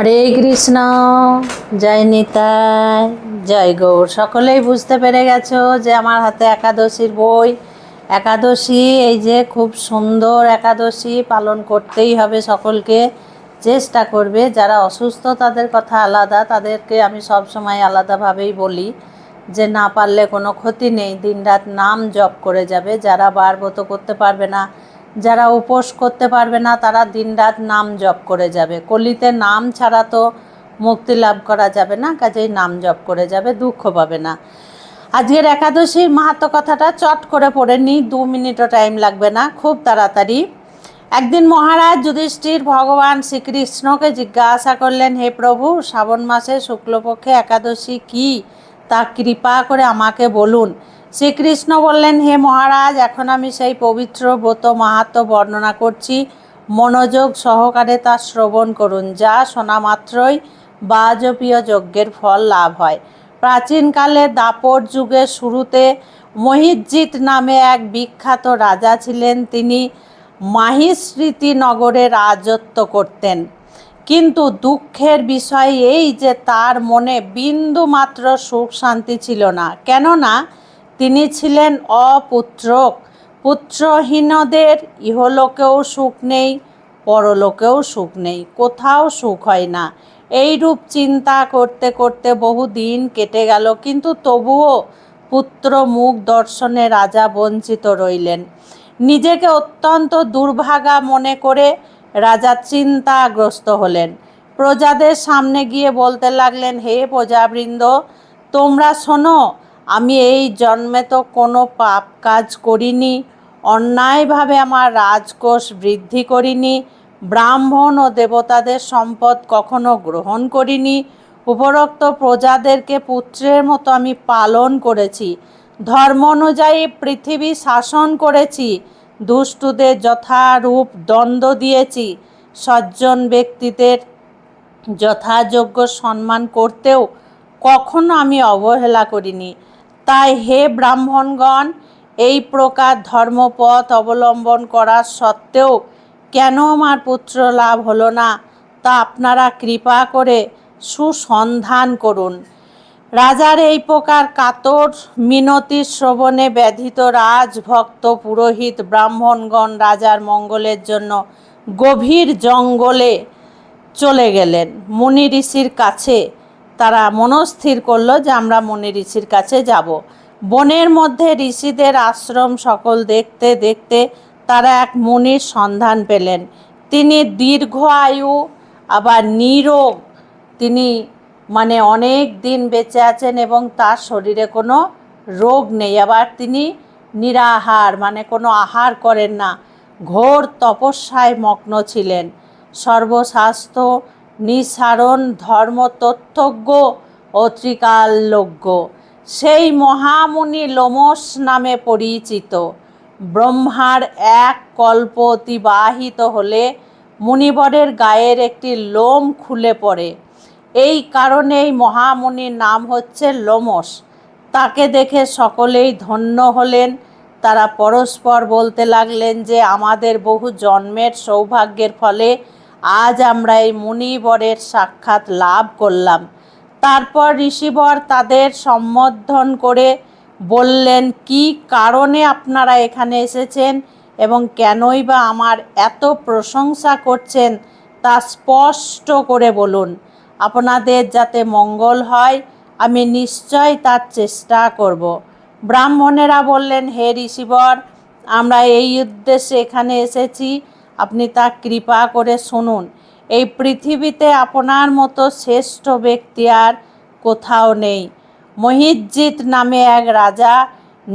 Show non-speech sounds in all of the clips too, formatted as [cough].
হরে কৃষ্ণ, জয় নিতাই, জয় গৌর। সকলেই বুঝতে পেরে গেছো যে আমার হাতে একাদশীর বই। একাদশী, এই যে খুব সুন্দর একাদশী পালন করতেই হবে সকলকে। চেষ্টা করবে, যারা অসুস্থ তাদের কথা আলাদা, তাদেরকে আমি সব সময় আলাদাভাবেই বলি যে না পারলে কোনো ক্ষতি নেই, দিনরাত নাম জপ করে যাবে, যারা বার বারবত করতে পারবে না যারা উপোস করতে পারবে না, তারা দিনরাত নাম জপ করে যাবে। কলিতে নাম ছাড়া তো মুক্তি লাভ করা যাবে না, কাজেই নাম জপ করে যাবে, দুঃখ পাবে না। আজকের একাদশীর মাহাত্ম কথাটা চট করে পড়ে নিই দু মিনিটও টাইম লাগবে না, খুব তাড়াতাড়ি। একদিন মহারাজ যুধিষ্ঠির ভগবান শ্রীকৃষ্ণকে জিজ্ঞাসা করলেন, হে প্রভু, শ্রাবণ মাসে শুক্লপক্ষে একাদশী কি? তা কৃপা করে আমাকে বলুন। শ্রীকৃষ্ণ বললেন, হে মহারাজ, এখন আমি সেই পবিত্র ব্রত মাহাত্ম বর্ণনা করছি। মনোযোগ সহকারে তা শ্রবণ করুন, যা শোনা মাত্রই বাজপীয় যজ্ঞের ফল লাভ হয়। প্রাচীনকালে দাপর যুগের শুরুতে মহিজ্জিৎ নামে এক বিখ্যাত রাজা ছিলেন। তিনি মাহিস্মৃতি নগরে রাজত্ব করতেন। কিন্তু দুঃখের বিষয় এই যে তার মনে বিন্দু মাত্র সুখ শান্তি ছিল না। কেননা তিনি ছিলেন অপুত্রক। পুত্রহীনদের ইহলোকেও সুখ নেই, পরলোকেও সুখ নেই, কোথাও সুখ হয় না। এইরূপ চিন্তা করতে করতে বহু দিন কেটে গেল, কিন্তু তবুও পুত্র মুখ দর্শনে রাজা বঞ্চিত রইলেন। নিজেকে অত্যন্ত দুর্ভাগা মনে করে রাজা চিন্তাগ্রস্ত হলেন। প্রজাদের সামনে গিয়ে বলতে লাগলেন, হে প্রজাবৃন্দ, তোমরা শোনো আমি এই জন্মে তো কোনো পাপ কাজ করিনি, অন্যায়ভাবে আমার রাজকোষ বৃদ্ধি করিনি, ব্রাহ্মণ ও দেবতাদের সম্পদ কখনো গ্রহণ করিনি, উপরোক্ত প্রজাদেরকে পুত্রের মতো আমি পালন করেছি, ধর্ম অনুযায়ী পৃথিবী শাসন করেছি, দুষ্টুদের যথারূপ দ্বন্দ্ব দিয়েছি, সজ্জন ব্যক্তিদের যথাযোগ্য সম্মান করতেও কখনো আমি অবহেলা করিনি তাই হে ব্রাহ্মণগণ, এই প্রকার ধর্মপথ অবলম্বন করার সত্ত্বেও কেন আমার পুত্র লাভ হলো না, তা আপনারা কৃপা করে সুসন্ধান করুন। রাজার এই প্রকার কাতর মিনতি শ্রবণে ব্যথিত রাজভক্ত পুরোহিত ব্রাহ্মণগণ রাজার মঙ্গলের জন্য গভীর জঙ্গলে চলে গেলেন। মুনি ঋষির কাছে তারা মনস্থির করল যে আমরা মুনি ঋষির কাছে যাব। বনের মধ্যে ঋষিদের আশ্রম সকল দেখতে দেখতে তারা এক মুনির সন্ধান পেলেন। তিনি দীর্ঘ আয়ু, আবার নিরোগ। তিনি মানে অনেক দিন বেঁচে আছেন এবং তার শরীরে কোনো রোগ নেই। আবার তিনি নিরাহার মানে কোনো আহার করেন না। ঘোর তপস্যায় মগ্ন ছিলেন। সর্বশাস্ত্র নিঃসারণ ধর্ম তথ্যজ্ঞ ও ত্রিকালজ্ঞ। সেই মহামুনি লোমস নামে পরিচিত। ব্রহ্মার এক কল্প অতিবাহিত হলে মুনিবরের গায়ের একটি লোম খুলে পড়ে। এই কারণেই মহামুনির নাম হচ্ছে লোমস তাকে দেখে সকলেই ধন্য হলেন। তারা পরস্পর বলতে লাগলেন যে, আমাদের বহু জন্মের সৌভাগ্যের ফলে আজ আমরা এই মুনিবরের সাক্ষাৎ লাভ করলাম। তারপর ঋষিবর তাদের সম্বোধন করে বললেন, কি কারণে আপনারা এখানে এসেছেন এবং কেনই বা আমার এত প্রশংসা করছেন তা স্পষ্ট করে বলুন। আপনাদের যাতে মঙ্গল হয়, আমি নিশ্চয় তার চেষ্টা করব। ব্রাহ্মণেরা বললেন, হে ঋষিবর, আমরা এই উদ্দেশ্যে এখানে এসেছি। আপনি তা কৃপা করে শুনুন। এই পৃথিবীতে আপনার মতো শ্রেষ্ঠ ব্যক্তি আর কোথাও নেই। মহিজ্জিৎ নামে এক রাজা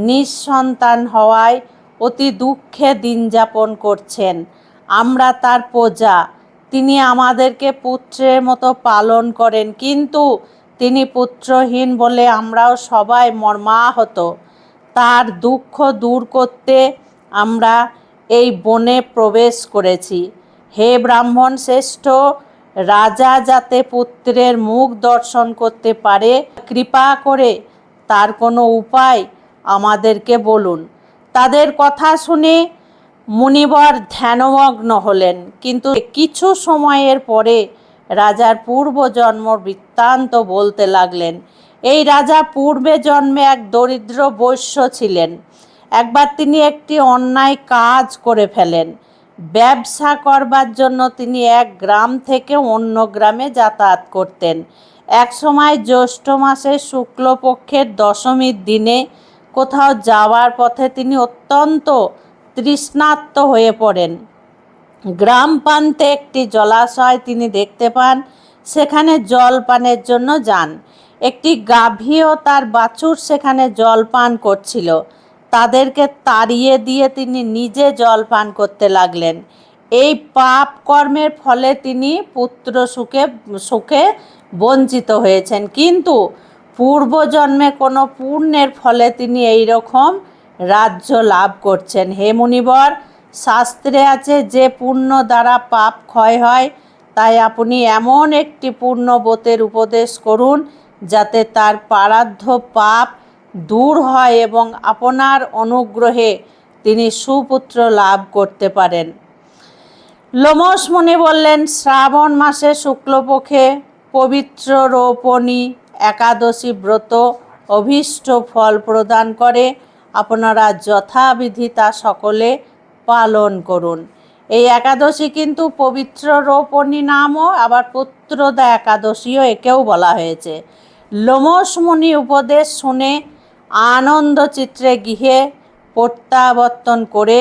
নিঃসন্তান হওয়ায় অতি দুঃখে দিন যাপন করছেন। আমরা তার প্রজা। তিনি আমাদেরকে পুত্রের মতো পালন করেন, কিন্তু তিনি পুত্রহীন বলে আমরাও সবাই মর্মাহত। তার দুঃখ দূর করতে আমরা এই বনে প্রবেশ করেছি। হে ব্রাহ্মণ শ্রেষ্ঠ, রাজা যাতে পুত্রের মুখ দর্শন করতে পারে, কৃপা করে তার কোনো উপায় আমাদেরকে বলুন। তাদের কথা শুনে মুনিবর ধ্যানমগ্ন হলেন, কিন্তু কিছু সময়ের পরে রাজার পূর্বজন্ম বৃত্তান্ত বলতে লাগলেন, এই রাজা পূর্বে জন্মে এক দরিদ্র বৈশ্য ছিলেন। একবার তিনি একটি অন্যায় কাজ করে ফেলেন। ব্যবসা করবার জন্য তিনি এক গ্রাম থেকে অন্য গ্রামে যাতায়াত করতেন। এক সময় জ্যৈষ্ঠ মাসের শুক্লপক্ষের দশমীর দিনে কোথাও যাওয়ার পথে তিনি অত্যন্ত তৃষ্ণার্ত হয়ে পড়েন। গ্রাম প্রান্তে একটি জলাশয় তিনি দেখতে পান, সেখানে জল পানের জন্য যান। একটি গাভী ও তার বাছুর সেখানে জল পান করছিল। তাদেরকে তাড়িয়ে দিয়ে তিনি নিজে জল পান করতে লাগলেন। এই পাপ কর্মের ফলে তিনি পুত্র সুখে সুখে বঞ্চিত হয়েছেন। কিন্তু পূর্বজন্মে কোনো পুণ্যের ফলে তিনি এই রকম রাজ্য লাভ করছেন। হে মুনিবর, শাস্ত্রে আছে, যে পুণ্য দ্বারা পাপ ক্ষয় হয়, তাই আপনি এমন একটি পুণ্যবতের উপদেশ করুন, যাতে তার পারাধ্য পাপ দূর হয় এবং আপনার অনুগ্রহে তিনি সুপুত্র লাভ করতে পারেন। লোমস মুনি বললেন, শ্রাবণ মাসে শুক্লপক্ষে পবিত্র রোপণী একাদশী ব্রত অভীষ্ট ফল প্রদান করে। আপনারা যথাবিধি তা সকলে পালন করুন। এই একাদশী কিন্তু পবিত্র রোপণী নামও, আবার পুত্রদা একাদশীও একেও বলা হয়েছে। লোমস মুনি উপদেশ শুনে আনন্দ চিত্রে গৃহে প্রত্যাবর্তন করে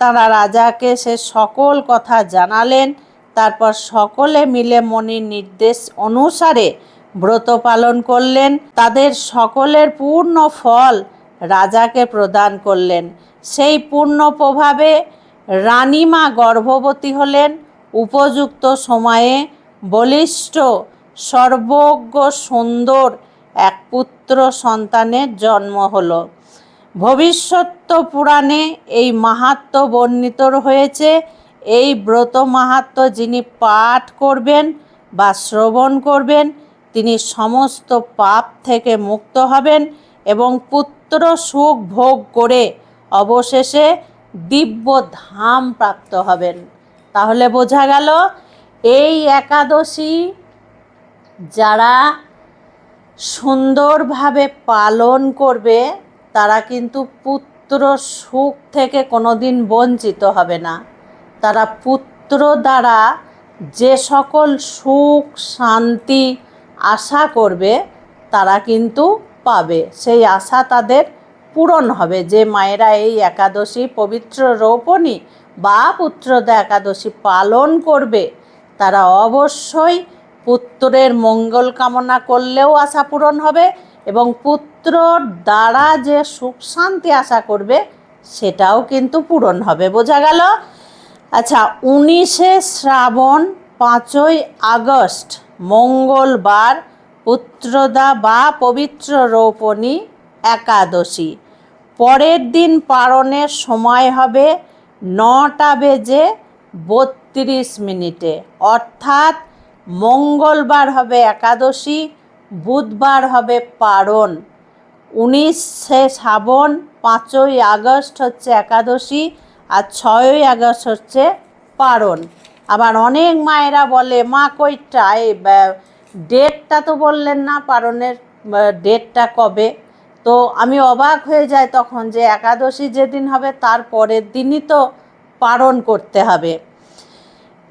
তারা রাজাকে সে সকল কথা জানালেন। তারপর সকলে মিলে মনির নির্দেশ অনুসারে ব্রত পালন করলেন। তাদের সকলের পূর্ণ ফল রাজাকে প্রদান করলেন। সেই পূর্ণ প্রভাবে রানীমা গর্ভবতী হলেন। উপযুক্ত সময়ে বলিষ্ঠ, সর্বজ্ঞ, সুন্দর এক পুত্র সন্তানের জন্ম হলো। ভবিষ্যৎ পুরাণে এই মাহাত্ম বর্ণিত হয়েছে এই ব্রত মাহাত্ম যিনি পাঠ করবেন বা শ্রবণ করবেন, তিনি সমস্ত পাপ থেকে মুক্ত হবেন এবং পুত্র সুখ ভোগ করে অবশেষে দিব্য ধাম প্রাপ্ত হবেন। তাহলে বোঝা গেল, এই একাদশী যারা সুন্দরভাবে পালন করবে, তারা কিন্তু পুত্র সুখ থেকে কোনোদিন বঞ্চিত হবে না। তারা পুত্র দ্বারা যে সকল সুখ, শান্তি আশা করবে, তারা কিন্তু পাবে। সেই আশা তাদের পূরণ হবে। যে মায়েরা এই একাদশী পবিত্র রোপণী বা পুত্রদা একাদশী পালন করবে, তারা অবশ্যই পুত্রের মঙ্গল কামনা করলেও আশা পূরণ হবে এবং পুত্র দ্বারা যে সুখ শান্তি আশা করবে, সেটাও কিন্তু পূরণ হবে। বোঝা গেল? আচ্ছা উনিশে শ্রাবণ পাঁচই আগস্ট, মঙ্গলবার, পুত্রদা বা পবিত্র রৌপণী একাদশী। পরের দিন পালনের সময় হবে নটা বেজে বত্রিশ মিনিটে। অর্থাৎ মঙ্গলবার হবে একাদশী, বুধবার হবে পারণ। উনিশে শ্রাবণ, পাঁচই আগস্ট হচ্ছে একাদশী আর ছয়ই আগস্ট হচ্ছে পারণ। আবার অনেক মায়েরা বলে, মা কইটা? এই ডেটটা তো বললেন না পারণের ডেটটা কবে? তো আমি অবাক হয়ে যাই তখন যে একাদশী যেদিন হবে তার পরের দিনই তো পারণ করতে হবে।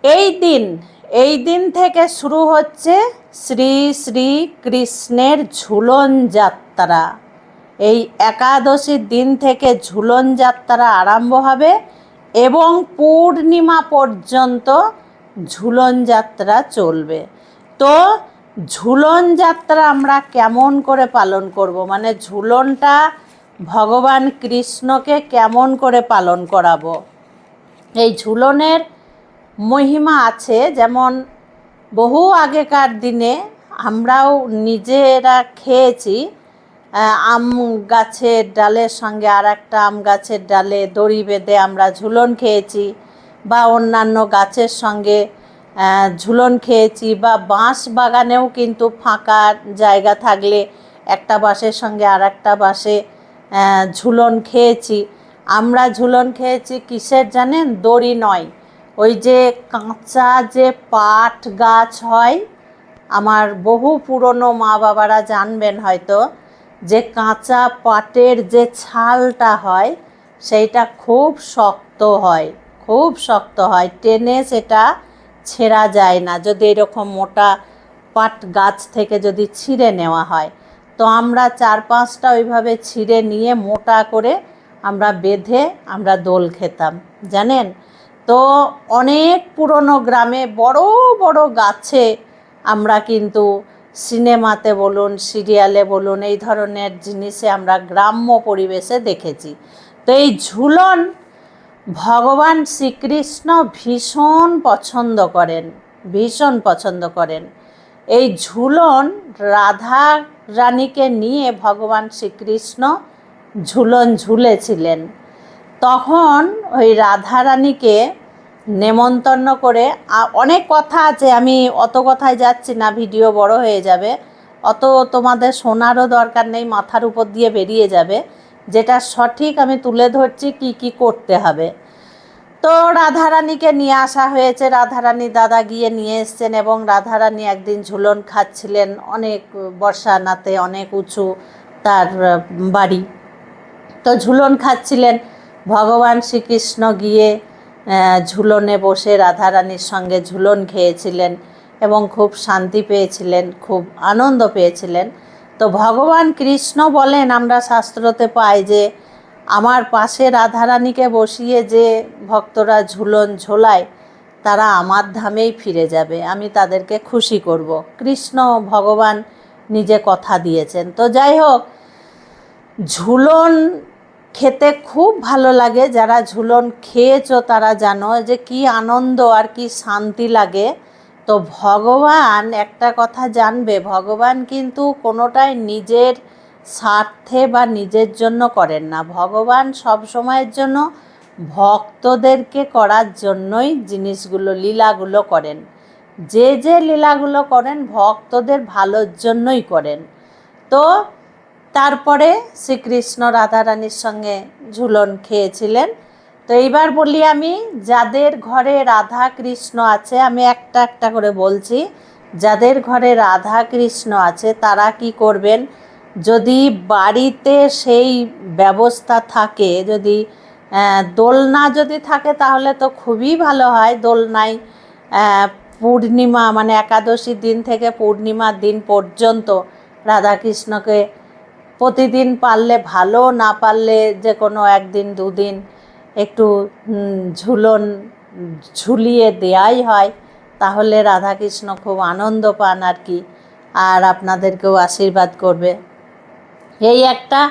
এই দিন এই দিন থেকে শুরু হচ্ছে শ্রী শ্রী কৃষ্ণের ঝুলন যাত্রা। এই একাদশীর দিন থেকে ঝুলন যাত্রা আরম্ভ হবে এবং পূর্ণিমা পর্যন্ত ঝুলন যাত্রা চলবে। তো ঝুলন যাত্রা আমরা কেমন করে পালন করব? মানে ঝুলনটা ভগবান কৃষ্ণকে কেমন করে পালন করাবো? এই ঝুলনের মহিমা আছে, যেমন বহু আগেকার দিনে আমরাও নিজেরা খেয়েছি। আম গাছের ডালের সঙ্গে আর একটা আম গাছের ডালে দড়ি বেঁধে আমরা ঝুলন খেয়েছি বা অন্যান্য গাছের সঙ্গে ঝুলন খেয়েছি বা বাঁশ বাগানেও কিন্তু ফাঁকা জায়গা থাকলে একটা বাঁশের সঙ্গে আর একটা বাঁশে ঝুলন খেয়েছি। আমরা ঝুলন খেয়েছি কিসের জানেন? দড়ি নয়। ওই যে কাঁচা যে পাট গাছ হয়, আমার বহু পুরনো মা বাবারা জানবেন হয়তো, যে কাঁচা পাটের যে ছালটা হয়, সেইটা খুব শক্ত হয়, খুব শক্ত হয়। টেনে সেটা ছেঁড়া যায় না, যদি এরকম মোটা পাট গাছ থেকে যদি ছিঁড়ে নেওয়া হয়। তো আমরা চার পাঁচটা ওইভাবে ছিঁড়ে নিয়ে মোটা করে আমরা বেঁধে আমরা দোল খেতাম, জানেন? তো অনেক পুরনো গ্রামে বড় বড় গাছে আমরা কিন্তু সিনেমাতে বলুন, সিরিয়ালে বলুন, এই ধরনের জিনিসে আমরা গ্রাম্য পরিবেশে দেখেছি। তো এই ঝুলন ভগবান শ্রীকৃষ্ণ ভীষণ পছন্দ করেন, ভীষণ পছন্দ করেন। এই ঝুলন রাধা রানীকে নিয়ে ভগবান শ্রীকৃষ্ণ ঝুলন ঝুলেছিলেন। তখন ওই রাধা রানীকে নেমন্তন্ন করে অনেক কথা আছে, আমি অত কথায় যাচ্ছি না, ভিডিও বড় হয়ে যাবে। অত তোমাদের শোনারও দরকার নেই, মাথার উপর দিয়ে বেরিয়ে যাবে। যেটা সঠিক আমি তুলে ধরছি কি কি করতে হবে। তো রাধারানীকে নিয়ে আসা হয়েছে। রাধারানী দাদা গিয়ে নিয়ে এসছেন এবং রাধারানী একদিন ঝুলন খাচ্ছিলেন অনেক বর্ষা নাতে অনেক উঁচু তার বাড়ি। তো ঝুলন খাচ্ছিলেন। ভগবান শ্রীকৃষ্ণ গিয়ে ঝুলনে বসে রাধারানীর সঙ্গে ঝুলন খেয়েছিলেন এবং খুব শান্তি পেয়েছিলেন, খুব আনন্দ পেয়েছিলেন। তো ভগবান কৃষ্ণ বলেন, আমরা শাস্ত্রতে পাই যে, আমার পাশে রাধারানীকে বসিয়ে যে ভক্তরা ঝুলন ঝোলায়, তারা আমার ধামেই ফিরে যাবে, আমি তাদেরকে খুশি করব। কৃষ্ণ ভগবান নিজে কথা দিয়েছেন। তো যাই হোক, ঝুলন খেতে খুব ভালো লাগে, যারা ঝুলন খেয়েছো তারা জানো যে কি আনন্দ আর কি শান্তি লাগে। তো ভগবান একটা কথা জানবে, ভগবান কিন্তু কোনোটাই নিজের স্বার্থে বা নিজের জন্য করেন না। ভগবান সব সময়ের জন্য ভক্তদেরকে করার জন্যই জিনিসগুলো, লীলাগুলো করেন। যে যে লীলাগুলো করেন, ভক্তদের ভালোর জন্যই করেন। তো তারপরে শ্রীকৃষ্ণ রাধারানীর সঙ্গে ঝুলন খেয়েছিলেন। তো এইবার বলি আমি, যাদের ঘরে রাধা কৃষ্ণ আছে, আমি একটা একটা করে বলছি, যাদের ঘরে রাধা কৃষ্ণ আছে, তারা কি করবেন? যদি বাড়িতে সেই ব্যবস্থা থাকে, যদি দোলনা যদি থাকে, তাহলে তো খুবই ভালো হয়। দোলনায় পূর্ণিমা মানে একাদশীর দিন থেকে পূর্ণিমার দিন পর্যন্ত রাধাকৃষ্ণকে প্রতিদিন পারলে ভালো, না পারলে যে কোনো একদিন, দুদিন একটু ঝুলন, ঝুলিয়ে দেয়াই হয়, তাহলে রাধাকৃষ্ণ খুব আনন্দ পান আর কি, আর আপনাদেরকেও আশীর্বাদ করবে। এই একটা,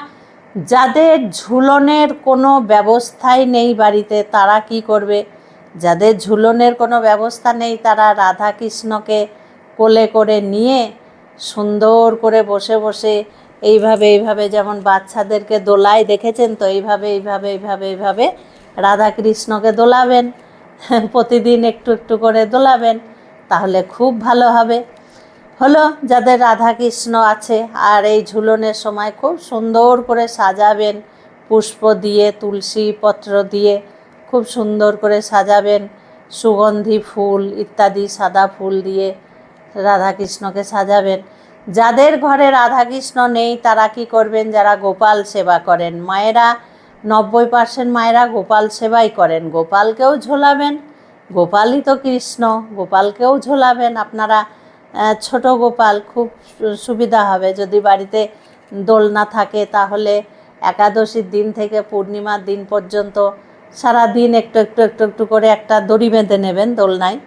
যাদের ঝুলনের কোনো ব্যবস্থাই নেই বাড়িতে, তারা কি করবে? যাদের ঝুলনের কোনো ব্যবস্থা নেই, তারা রাধা কৃষ্ণকে কোলে করে নিয়ে সুন্দর করে বসে বসে এইভাবে এইভাবে যেমন বাচ্চাদেরকে দোলায় দেখেছেন, তো এইভাবে এইভাবে এইভাবে এইভাবে রাধা কৃষ্ণকে দোলাবেন, [laughs] প্রতিদিন একটু একটু করে দোলাবেন, তাহলে খুব ভালো হবে। হলো যাদের রাধা কৃষ্ণ আছে, আর এই ঝুলনের সময় খুব সুন্দর করে সাজাবেন, পুষ্প দিয়ে, তুলসী পত্র দিয়ে, খুব সুন্দর করে সাজাবেন, সুগন্ধি ফুল ইত্যাদি সাদা ফুল দিয়ে রাধাকৃষ্ণকে সাজাবেন। যাদের ঘরে রাধাকৃষ্ণ নেই, তারা কি করবেন? যারা গোপাল সেবা করেন। মায়েরা, নব্বই পার্সেন্ট মায়েরা গোপাল সেবাই করেন। গোপালকেও ঝোলাবেন, গোপালই তো কৃষ্ণ, গোপালকেও ঝোলাবেন। আপনারা ছোট গোপাল, খুব সুবিধা হবে। যদি বাড়িতে দোলনা থাকে, তাহলে একাদশীর দিন থেকে পূর্ণিমার দিন পর্যন্ত সারা দিন একটু একটু একটু একটু করে একটা দড়ি বেঁধে নেবেন দোলনায়।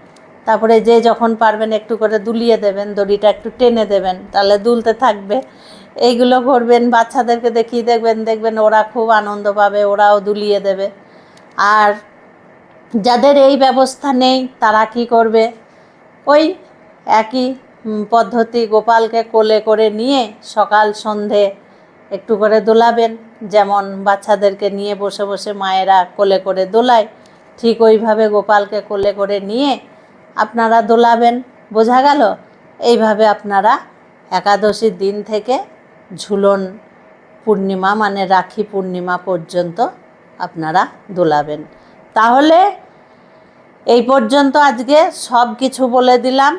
তারপরে যে যখন পারবেন একটু করে দুলিয়ে দেবেন, দড়িটা একটু টেনে দেবেন, তাহলে দুলতে থাকবে। এইগুলো করবেন, বাচ্চাদেরকে দেখিয়ে দেখবেন দেখবেন ওরা খুব আনন্দ পাবে, ওরাও দুলিয়ে দেবে। আর যাদের এই ব্যবস্থা নেই, তারা কি করবে? ওই একই পদ্ধতি গোপালকে কোলে করে নিয়ে সকাল সন্ধে একটু করে দোলাবেন। যেমন বাচ্চাদেরকে নিয়ে বসে বসে মায়েরা কোলে করে দোলায়, ঠিক ওইভাবে গোপালকে কোলে করে নিয়ে আপনারা দোলাবেন। বোঝা গেল? এইভাবে আপনারা একাদশীর দিন থেকে ঝুলন পূর্ণিমা মানে রাখি পূর্ণিমা পর্যন্ত আপনারা দোলাবেন। তাহলে এই পর্যন্ত আজকে সব কিছু বলে দিলাম।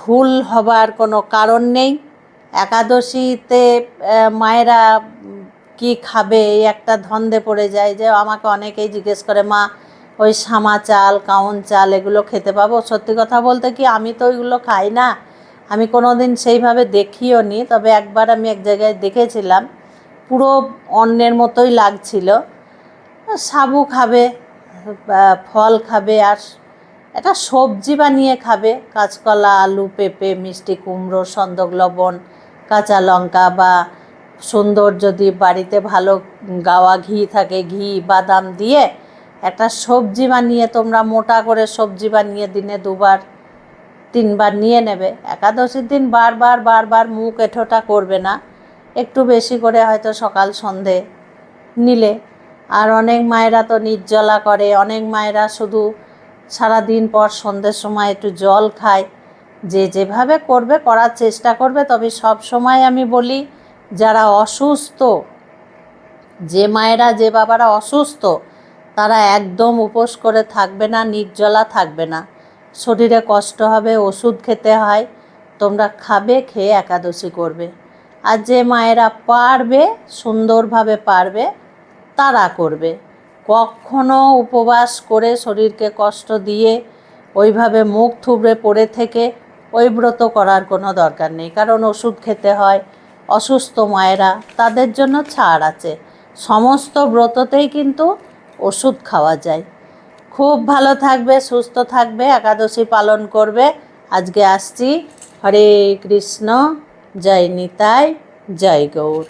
ভুল হবার কোনো কারণ নেই। একাদশীতে মায়েরা কি খাবে, এই একটা ধন্দে পড়ে যায় যে আমাকে অনেকেই জিজ্ঞেস করে, মা ওই সামা চাল, কাউন চাল এগুলো খেতে পাবো। সত্যি কথা বলতে কি, আমি তো ওইগুলো খাই না। আমি কোনো দিন সেইভাবে দেখিও নি, তবে একবার আমি এক জায়গায় দেখেছিলাম। পুরো অন্যের মতোই লাগছিল। সাবু খাবে ফল খাবে, আর একটা সবজি বানিয়ে খাবে। কাঁচকলা, আলু, পেঁপে, মিষ্টি, কুমড়ো, সন্দক, লবণ, কাঁচা লঙ্কা, বা সুন্দর যদি বাড়িতে ভালো গাওয়া ঘি থাকে, ঘি, বাদাম দিয়ে একটা সবজি বানিয়ে তোমরা মোটা করে সবজি বানিয়ে দিনে দুবার, তিনবার নিয়ে নেবে। একাদশীর দিন বারবার বারবার মুখ এঠোটা করবে না। একটু বেশি করে হয়তো সকাল সন্ধে নিলে। আর অনেক মায়েরা তো নির্জলা করে, অনেক মায়েরা শুধু সারা দিন পর সন্ধ্যের সময় একটু জল খায়। যে যেভাবে করবে, করার চেষ্টা করবে। তবে সব সময় আমি বলি, যারা অসুস্থ, যে মায়েরা, যে বাবারা অসুস্থ তারা একদম উপোস করে থাকবে না, নির্জলা থাকবে না। শরীরে কষ্ট হবে, ওষুধ খেতে হয়, তোমরা খাবে, খেয়ে একাদশী করবে। আর যে মায়েরা পারবে, সুন্দরভাবে পারবে, তারা করবে। কখনো উপবাস করে শরীরকে কষ্ট দিয়ে ওইভাবে মুখ থুবড়ে পড়ে থেকে ওই ব্রত করার কোনো দরকার নেই। কারণ ওষুধ খেতে হয়, অসুস্থ মায়েরা, তাদের জন্য ছাড় আছে। সমস্ত ব্রততেই কিন্তু ওষুধ খাওয়া যায়। খুব ভালো থাকবে, সুস্থ থাকবে, একাদশী পালন করবে। আজকে আসছি। হরে কৃষ্ণ, জয় নিতাই, জয় গৌর।